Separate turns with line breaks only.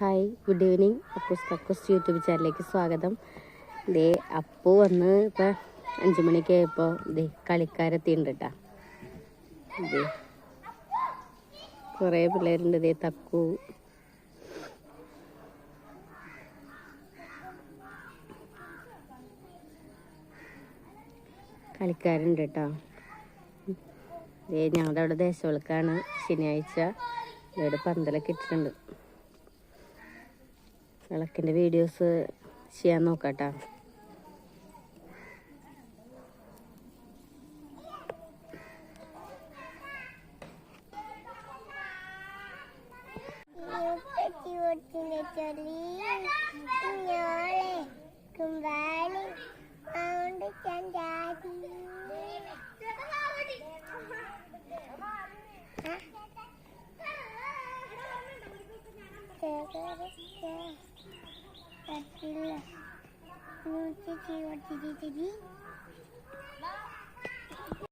Hi good evening. Appus കക്കൂസ് YouTube ചാനലിലേക്ക് സ്വാഗതം. ദേ അപ്പു വന്ന് ഇപ്പം അഞ്ചു മണിക്ക് ആയപ്പോൾ ദേ കളിക്കാരെത്തിയുണ്ട് കേട്ടോ ദേ കുറേ പിള്ളേരുണ്ട് ദേ തക്കു. കളിക്കാരുണ്ട് കേട്ടോ ദേ ഞങ്ങളുടെ അവിടെ ദേശവിളക്കാണ് ശനിയാഴ്ച. ഇവിടെ പന്തലൊക്കെ ഇട്ടിട്ടുണ്ട്. വിളക്കിന്റെ വീഡിയോസ് ചെയ്യാൻ നോക്കാട്ടാ.
ചുവട്ടിനെ ചൊല്ലി കുഞ്ഞോളെ Thank you.